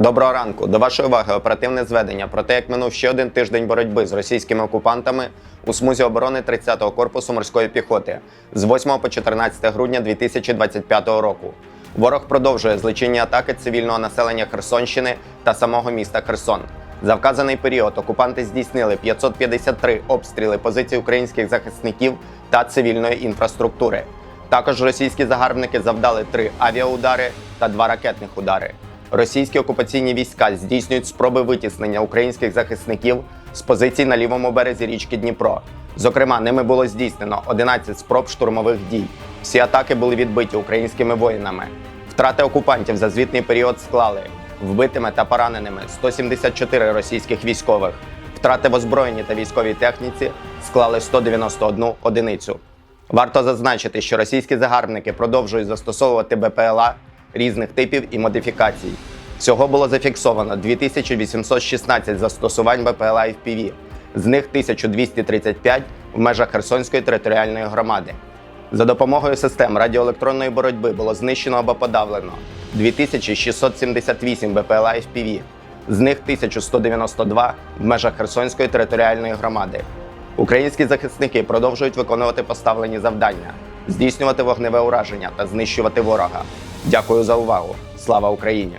Доброго ранку. До вашої уваги оперативне зведення про те, як минув ще один тиждень боротьби з російськими окупантами у смузі оборони 30-го корпусу морської піхоти з 8 по 14 грудня 2025 року. Ворог продовжує злочинні атаки цивільного населення Херсонщини та самого міста Херсон. За вказаний період окупанти здійснили 553 обстріли позицій українських захисників та цивільної інфраструктури. Також російські загарбники завдали три авіаудари та два ракетних удари. Російські окупаційні війська здійснюють спроби витіснення українських захисників з позицій на лівому березі річки Дніпро. Зокрема, ними було здійснено 11 спроб штурмових дій. Всі атаки були відбиті українськими воїнами. Втрати окупантів за звітний період склали вбитими та пораненими 174 російських військових. Втрати в озброєнні та військовій техніці склали 191 одиницю. Варто зазначити, що російські загарбники продовжують застосовувати БПЛА різних типів і модифікацій. Всього було зафіксовано 2816 застосувань БПЛА FPV, з них 1235 в межах Херсонської територіальної громади. За допомогою систем радіоелектронної боротьби було знищено або подавлено 2678 БПЛА FPV, з них 1192 в межах Херсонської територіальної громади. Українські захисники продовжують виконувати поставлені завдання, здійснювати вогневе ураження та знищувати ворога. Дякую за увагу! Слава Україні!